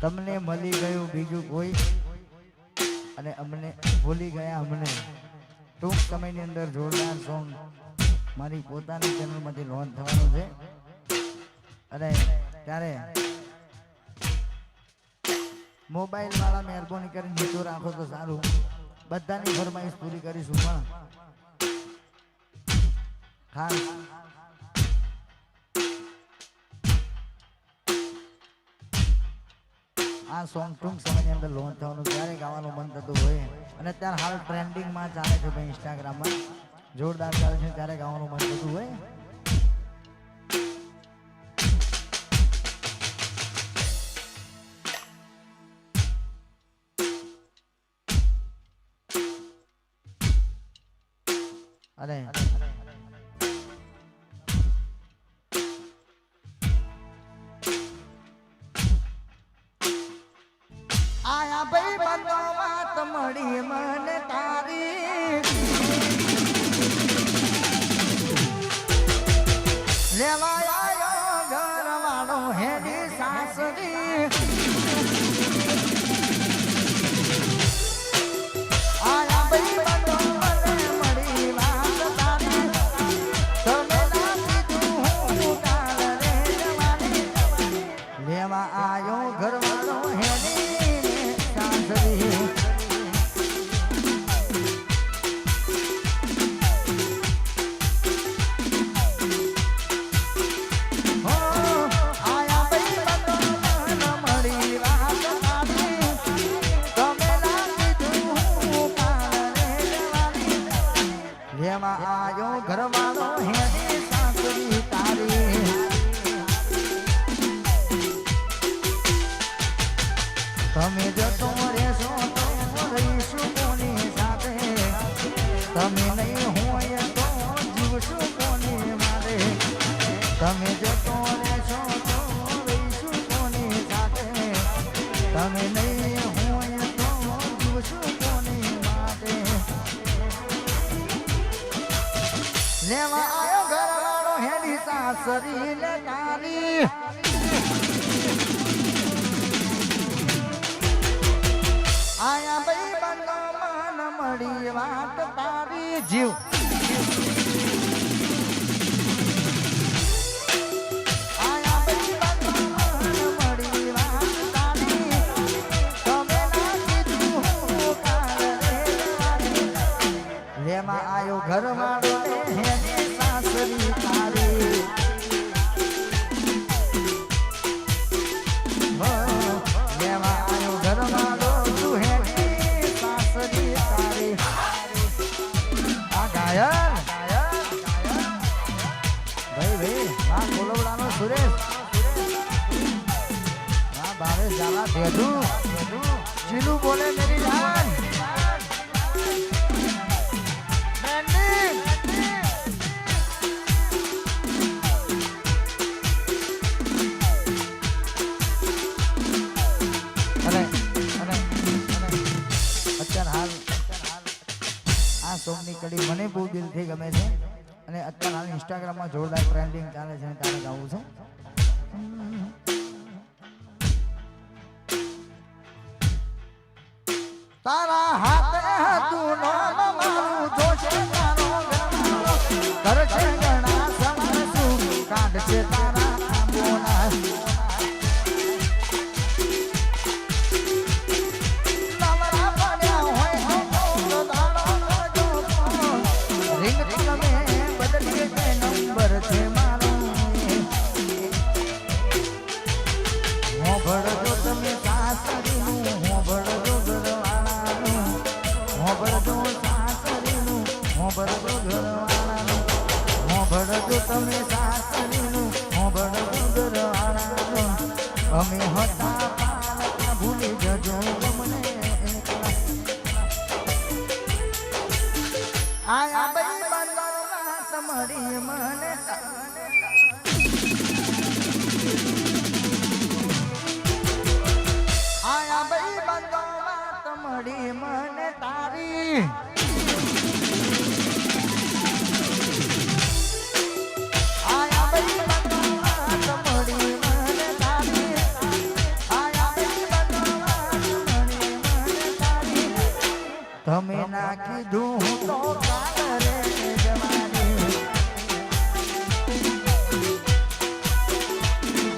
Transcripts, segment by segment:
તમને મળી ગયું બીજું કોઈ? અને અમને ભૂલી ગયા અમને. ટૂંક સમયની અંદર જોરદાર સોંગ મારી પોતાની ચેનલમાંથી લોન્ચ થવાનું છે. અને ત્યારે મોબાઈલ વાળા મહેરબાની કરીને નીચો રાખો તો સારું. બધાની ફરમાઈશ પૂરી કરીશું પણ. ખાસ આ સોંગ ટૂંક સમયની અંદર લોન્ચ થવાનું ત્યારે ગાવાનું મન થતું હોય. અને અત્યારે હાલ ટ્રેન્ડિંગમાં ચાલે છે ભાઈ ઇન્સ્ટાગ્રામમાં જોરદાર ચાલે છે ત્યારે ગાવાનું મન થતું હોય. અરે આયા ભાઈ બંધો વાત મળી મને તારી. લેવા લેવા આયો ઘરવાળો હેડી સાસરી તારી. તમે જતો રહેશો તો રહીશું કોની સાથે. તમે નહીં લેવા આવ્યો ઘરવાળો આયા ભાઈ બંધો મન મળી વાત તારી. જીવ. સુરેશ આ ભાવેશ ઝાલા ભેડુ ચીલું બોલે મેરી જાન બહુ ગમે છે. અને અત્યારે હાલ ઇન્સ્ટાગ્રામમાં જોરદાર ટ્રેન્ડિંગ ચાલે છે અને તારે ગાવું છે. અમે હતા ભૂલી જજો. ના દઉં તો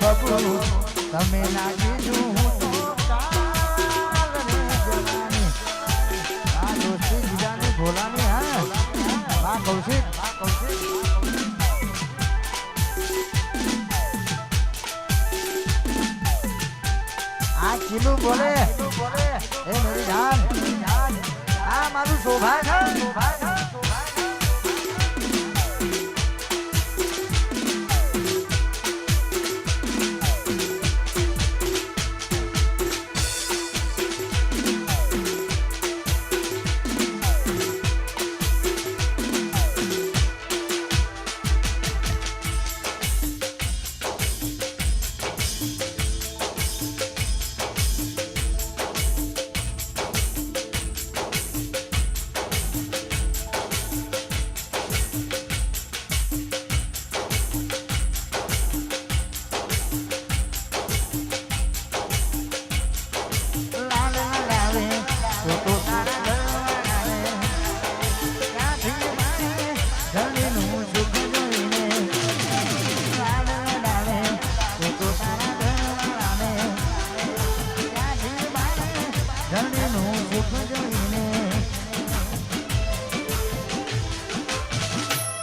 બબુ તમે નાખી દઉં તો બોલે. એ મેરી જાન આ મારું શોભા છે Shobha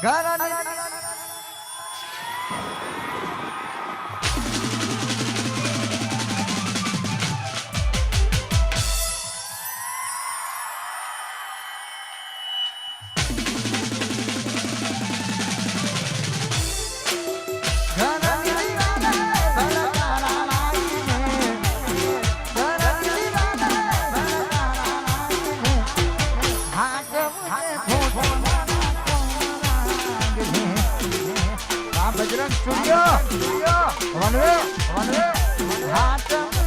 ガーナ Bajrang studio one way one way હાથ